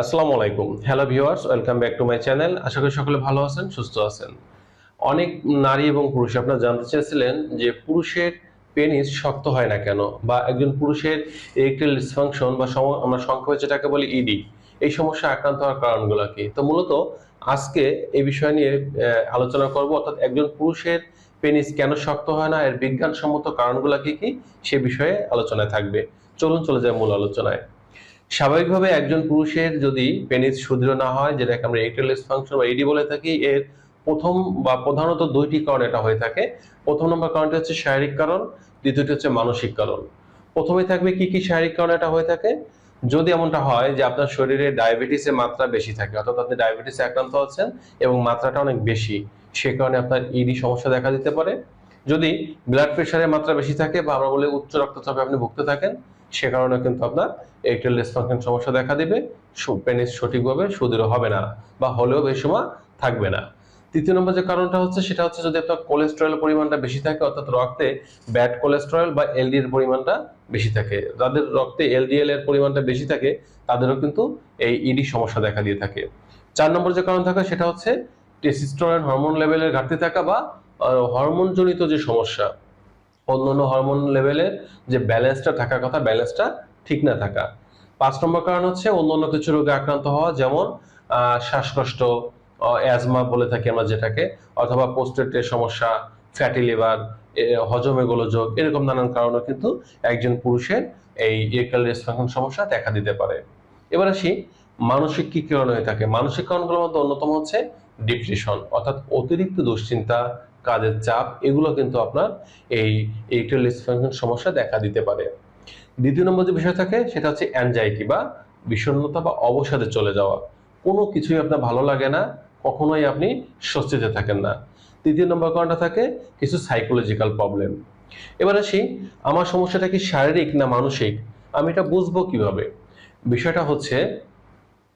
আসসালামু আলাইকুম। Hello viewers welcome back to my channel আশা করি সকলে ভালো আছেন, সুস্থ আছেন। অনেক নারী এবং পুরুষ আপনারা জানতে চেয়েছিলেন যে পুরুষের পেনিস শক্ত হয় না কেন? বা একজন পুরুষের ইরেকটাইল ডিসফাংশন বা আমরা সংক্ষেপে যেটাকে বলি ইডি এই সমস্যা আক্রান্ত হওয়ার কারণগুলো কি? তো মূলত আজকে এই বিষয় নিয়ে আলোচনা করব, অর্থাৎ একজন পুরুষের পেনিস কেন শক্ত হয় না, এর বিজ্ঞানসম্মত কারণগুলো কি কি, সে বিষয়ে আলোচনায় থাকবে। চলুন চলে যায় মূল আলোচনায়। স্বাভাবিকভাবে একজন পুরুষের যদি পেনিস সুদৃঢ় না হয়, যেটাকে আমরা ইরেকটাইল ফাংশন বা ইডি বলে থাকি, এর প্রথম বা প্রধানত দুইটি কারণ এটা হয়ে থাকে। প্রথম নম্বর কারণটি হচ্ছে শারীরিক কারণ, দ্বিতীয়টি হচ্ছে মানসিক কারণ। প্রথমেই থাকবে কি কি শারীরিক কারণ এটা হয়ে থাকে? যদি এমনটা হয় যে আপনার শরীরে ডায়াবেটিসের মাত্রা বেশি থাকে, অর্থাৎ আপনি ডায়াবেটিসে আক্রান্ত আছেন এবং মাত্রাটা অনেক বেশি, সে কারণে আপনার ইডি সমস্যা দেখা দিতে পারে। যদি ব্লাড প্রেশারের মাত্রা বেশি থাকে বা আমরা বলি উচ্চ রক্তচাপে আপনি ভুগতে থাকেন সে কারণে কিন্তু আপনার ইরেকটাইল ডিসফাংশন সমস্যা দেখা দিবে। পেনিস সঠিকভাবে সুদৃঢ় হবে না বা হলেও বেশি সময় থাকবে না। তৃতীয় নম্বর যে কারণটা হচ্ছে, সেটা হচ্ছে যদি আপনার কোলেস্টেরল পরিমাণটা বেশি থাকে, অর্থাৎ রক্তে ব্যাড কোলেস্টেরল বা এলডি এর পরিমাণটা বেশি থাকে। যাদের রক্তে এলডিএল এর পরিমাণটা বেশি থাকে, তাদেরও কিন্তু এই ইডি সমস্যা দেখা দিয়ে থাকে। চার নম্বর যে কারণ থাকে, সেটা হচ্ছে টেস্টোস্টেরন হরমোন লেভেলের ঘাটতি থাকা বা হরমোন জনিত যে সমস্যা অন্যান্য হরমোন লেভেলের যে ব্যালেন্সটা থাকার কথা ব্যালেন্সটা ঠিক না থাকা। পাঁচ নম্বর কারণ হচ্ছে অন্যান্য কিছু রোগে আক্রান্ত হওয়া, যেমন শ্বাসকষ্ট অ্যাজমা বলে থাকি আমরা যেটাকে, অথবা পোস্টেটের সমস্যা ফ্যাটি লিভার হজমে গোলযোগ, এরকম নানান কারণে কিন্তু একজন পুরুষের এই ইরেকটাইল ডিসফাংশন সমস্যা দেখা দিতে পারে। এবার আসি মানসিক কি কারণ হয়ে থাকে? মানসিক কারণগুলোর মধ্যে অন্যতম হচ্ছে ডিপ্রেশন অর্থাৎ অতিরিক্ত দুশ্চিন্তা কাজের চাপ, এগুলো কিন্তু আপনার এই ইরেকটাইল সমস্যা দেখা দিতে পারে। দ্বিতীয় নম্বর যে বিষয় থাকে, সেটা হচ্ছে অ্যাংজাইটি বা বিষণ্ণতা বা অবসাদে চলে যাওয়া। কোনো কিছুই আপনার ভালো লাগে না, কখনোই আপনি স্বস্তিতে থাকেন না। তৃতীয় নম্বর কারণটা থাকে, কিছু সাইকোলজিক্যাল প্রবলেম এবার আসি, আমার সমস্যাটা কি শারীরিক না মানসিক? আমি এটা বুঝব কীভাবে? বিষয়টা হচ্ছে,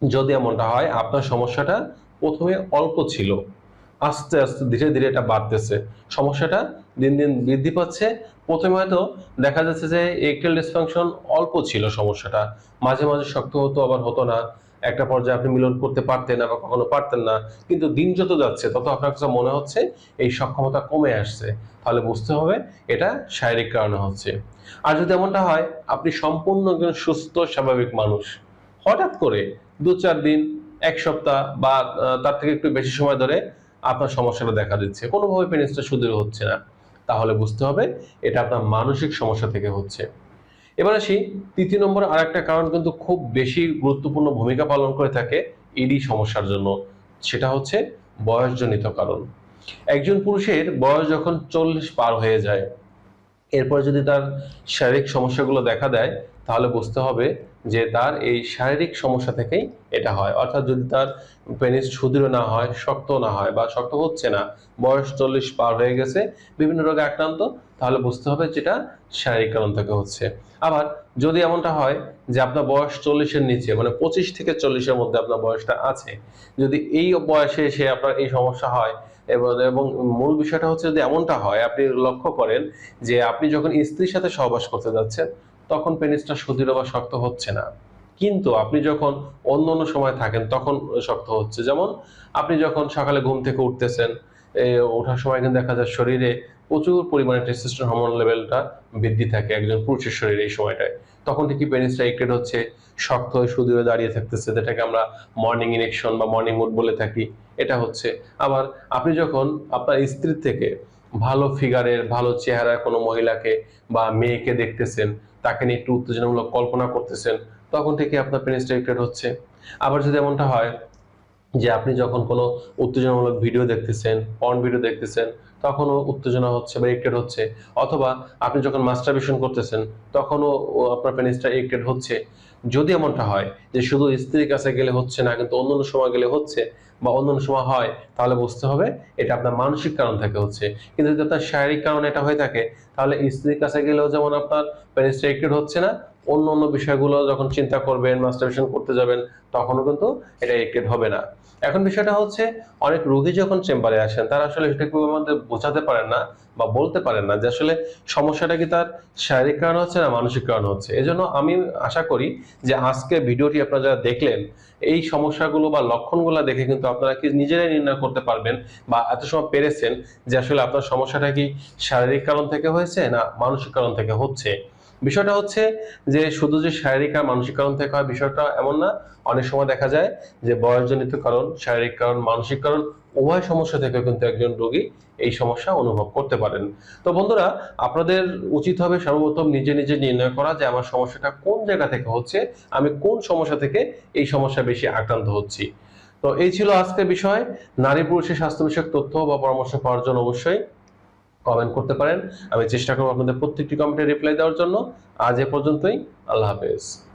যদি এমনটা হয়, আপনার সমস্যাটা প্রথমে অল্প ছিল। আস্তে আস্তে ধীরে ধীরে এটা বাড়তেছে। সমস্যাটা দিন দিন বৃদ্ধি পাচ্ছে। প্রথমে হয়তো দেখা যাচ্ছে যে ইরেকটাইল ডিসফাংশন অল্প ছিল সমস্যাটা। মাঝে মাঝে শক্ত হতো, আবার হতো না। একটা পর্যায়ে আপনি মিলন করতে পারতেন আবার কখনো পারতেন না। কিন্তু দিন যত যাচ্ছে, তত আপনার কাছে মনে হচ্ছে এই সক্ষমতা কমে আসছে। তাহলে বুঝতে হবে এটা শারীরিক কারণে হচ্ছে। আর যদি এমনটা হয়, আপনি সম্পূর্ণ একজন সুস্থ, স্বাভাবিক মানুষ। হঠাৎ করে দু চার দিন, এক সপ্তাহ বা তার থেকে একটু বেশি সময় ধরে আপনার সমস্যাটা দেখা দিচ্ছে। কোনোভাবে পেনিসটা সুদৃঢ় হচ্ছে না। তাহলে বুঝতে হবে এটা আপনার মানসিক সমস্যা থেকে হচ্ছে। এবার আসি, তৃতীয় নম্বর আর একটা কারণ কিন্তু খুব বেশি গুরুত্বপূর্ণ ভূমিকা পালন করে থাকে ইডি সমস্যার জন্য। সেটা হচ্ছে বয়সজনিত কারণ। একজন পুরুষের বয়স যখন চল্লিশ পার হয়ে যায়, এরপর যদি তার শারীরিক সমস্যাগুলো দেখা দেয় তাহলে বুঝতে হবে যে তার এই শারীরিক সমস্যা থেকেই এটা হয়। অর্থাৎ যদি তার পেনিস সুদৃঢ় না হয়, শক্ত না হয় বা শক্ত হচ্ছে না, বয়স চল্লিশ পার হয়ে গেছে, বিভিন্ন রোগে আক্রান্ত, তাহলে বুঝতে হবে যেটা শারীরিক কারণ থেকে হচ্ছে। আবার যদি এমনটা হয় যে আপনার বয়স চল্লিশের নিচে মানে পঁচিশ থেকে চল্লিশের মধ্যে আপনার বয়সটা আছে, যদি এই বয়সে এসে আপনার এই সমস্যা হয়, এবং এবং মূল বিষয়টা হচ্ছে যদি এমনটা হয়, আপনি লক্ষ্য করেন যে আপনি যখন স্ত্রীর সাথে সহবাস করতে যাচ্ছেন তখন পেনিসটা সুদৃঢ় বা শক্ত হচ্ছে না। কিন্তু আপনি যখন অন্য অন্য সময় থাকেন, তখন শক্ত হচ্ছে। যেমন আপনি যখন সকালে ঘুম থেকে উঠতেছেন ওঠার সময় কিন্তু দেখা যায় শরীরে প্রচুর পরিমাণে টেস্টোস্টেরন হরমোন লেভেলটা বৃদ্ধি থাকে একজন পুরুষের শরীরে এই সময়টায়। তখন ঠিকই পেনিসটা এক্টেড হচ্ছে শক্ত হয়ে সুদৃঢ় দাঁড়িয়ে থাকতেছে। যেটাকে আমরা মর্নিং ইরেকশন বা মর্নিং মুড বলে থাকি, এটা হচ্ছে। আবার আপনি যখন আপনার স্ত্রীর থেকে ভালো ফিগারের ভালো চেহারার কোনো মহিলাকে বা মেয়েকে দেখতেছেন তাকে নিয়ে একটু উত্তেজনামূলক কল্পনা করতেছেন, তখন থেকে আপনার পেনিসটা ইরেকটেড হচ্ছে। আবার যদি এমনটা হয় যে আপনি যখন কোনো উত্তেজনামূলক ভিডিও দেখতেছেন পর্ন ভিডিও দেখতেছেন, তখনও উত্তেজনা হচ্ছে বা ইরেকটেড হচ্ছে। অথবা আপনি যখন মাস্টারবেশন করতেছেন, তখনও আপনার পেনিসটা ইরেকটেড হচ্ছে। যদি এমনটা হয় যে শুধু স্ত্রীর কাছে গেলে হচ্ছে না, কিন্তু অন্য অন্য সময় গেলে হচ্ছে বা অন্য অন্য সময় হয়, তাহলে বুঝতে হবে এটা আপনার মানসিক কারণ থেকে হচ্ছে। কিন্তু যদি আপনার শারীরিক কারণে এটা হয়ে থাকে, তাহলে স্ত্রীর কাছে গেলেও যেমন আপনার পেনিসটা হচ্ছে না, অন্য অন্য বিষয়গুলো যখন চিন্তা করবেন মাস্টারবেশন করতে যাবেন, তখনও কিন্তু এটা এডিক্টেড হবে না। এখন বিষয়টা হচ্ছে, অনেক রোগী যখন চেম্বারে আসেন, তারা আসলে সেটাকে আমাদের বোঝাতে পারেন না বা বলতে পারেন না যে আসলে সমস্যাটা কি তার শারীরিক কারণ হচ্ছে না মানসিক কারণ হচ্ছে। এজন্য আমি আশা করি যে আজকে ভিডিওটি আপনারা যারা দেখলেন এই সমস্যাগুলো বা লক্ষণগুলো দেখে কিন্তু আপনারা কি নিজেরাই নির্ণয় করতে পারবেন বা এত সময় পেরেছেন যে আসলে আপনার সমস্যাটা কি শারীরিক কারণ থেকে হয়েছে না মানসিক কারণ থেকে হচ্ছে? বিষয়টা হচ্ছে যে শুধু যে শারীরিক আর মানসিক কারণ থেকে হয় বিষয়টা এমন না। অনেক সময় দেখা যায় যে বয়সজনিত কারণ, শারীরিক কারণ, মানসিক কারণ উভয় সমস্যা থেকে কিন্তু একজন রোগী এই সমস্যা অনুভব করতে পারেন। তো বন্ধুরা, আপনাদের উচিত হবে সর্বপ্রথম নিজে নিজে নির্ণয় করা যে আমার সমস্যাটা কোন জায়গা থেকে হচ্ছে, আমি কোন সমস্যা থেকে এই সমস্যা বেশি আক্রান্ত হচ্ছি। তো এই ছিল আজকের বিষয়। নারী পুরুষের স্বাস্থ্য বিষয়ক তথ্য বা পরামর্শ পাওয়ার জন্য অবশ্যই কমেন্ট করতে পারেন। আমি চেষ্টা করব আপনাদের প্রত্যেকটি কমেন্টে রিপ্লাই দেওয়ার জন্য। আজ এ পর্যন্তই। আল্লাহ হাফেজ।